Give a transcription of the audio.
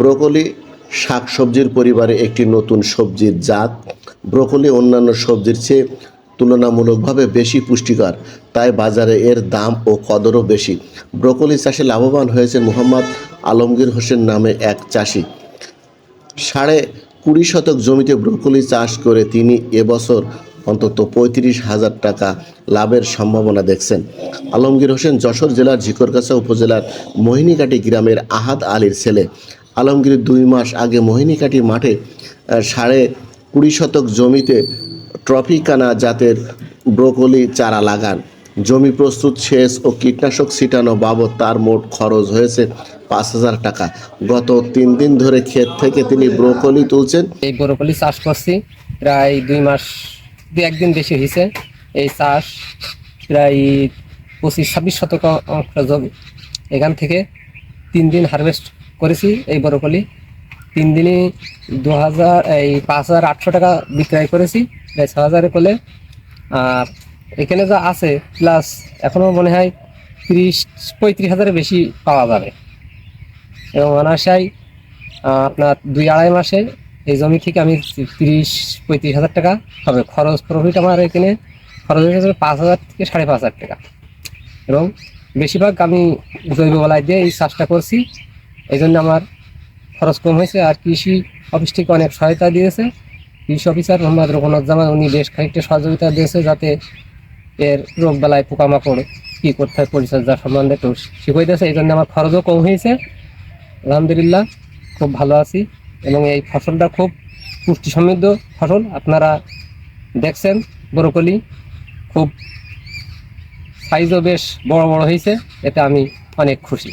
Broccoli শাকসবজির পরিবারে একটি নতুন সবজির জাত। ব্রোকলি অন্যান্য সবজির চেয়ে তুলনামূলকভাবে বেশি পুষ্টিকর, তাই বাজারে এর দাম ও কদরও বেশি। ব্রোকলি চাষে লাভবান হয়েছে মোহাম্মদ আলমগীর হোসেন নামে এক চাষি। সাড়ে কুড়ি শতক জমিতে ব্রোকলি চাষ করে তিনি এবছর অন্তত পঁয়ত্রিশ হাজার টাকা লাভের সম্ভাবনা দেখছেন। আলমগীর হোসেন যশোর জেলার ঝিকরগাছা উপজেলার মোহিনীকাটি গ্রামের আহাদ আলীর ছেলে। আলমগীর দুই মাস আগে মোহিনীকাটি মাঠে সাড়ে কুড়ি শতক জমিতে ট্রপিকানা জাতের ব্রোকলি চারা লাগান। জমি প্রস্তুত, সেচ ও কীটনাশক ছিটানো বাবদ তার মোট খরচ হয়েছে পাঁচ হাজার টাকা। গত তিন দিন ধরে ক্ষেত থেকে তিনি ব্রোকলি তুলছেন। এই ব্রোকলি চাষ করছি, প্রায় দুই মাস দু একদিন বেশি হয়েছে। এই চাষ প্রায় পঁচিশ ছাব্বিশ শতক জমি। এখান থেকে তিন দিন হারভেস্ট করেছি, এই ব্রোকলি তিন দিনে দু হাজার এই পাঁচ হাজার আটশো টাকা বিক্রয় করেছি প্রায় ছ হাজারে করলে। আর এখানে যা আছে প্লাস এখনও মনে হয় তিরিশ, পঁয়ত্রিশ হাজারের বেশি পাওয়া যাবে। এবং অনাশায় আপনার দুই আড়াই মাসে এই জমি থেকে আমি তিরিশ, পঁয়ত্রিশ হাজার টাকা হবে খরচ প্রফিট আমার এখানে খরচ হয়েছে পাঁচ হাজার থেকে সাড়ে পাঁচ হাজার টাকা। এবং বেশিরভাগ আমি জৈব বলাই দিয়ে এই চাষটা করছি। এই জন্য আমার খরচ কম হয়েছে আর কৃষি অফিস থেকে অনেক সহায়তা দিয়েছে। কৃষি অফিসার মোহাম্মদ রঘুনাথ উনি বেশ খানিকটা সহযোগিতা দিয়েছে যাতে এর রোগ বেলায় পোকামাকড় কী করতে হয়, পরিচর্যা সম্বন্ধে একটু শিখিয়ে দিয়েছে এই জন্য আমার খরচও কম হয়েছে। আলহামদুলিল্লাহ, খুব ভালো আছি এবং এই ফসলটা খুব পুষ্টি সমৃদ্ধ ফসল। আপনারা দেখছেন, ব্রোকলি খুব সাইজও বেশ বড় বড় হয়েছে, এতে আমি অনেক খুশি।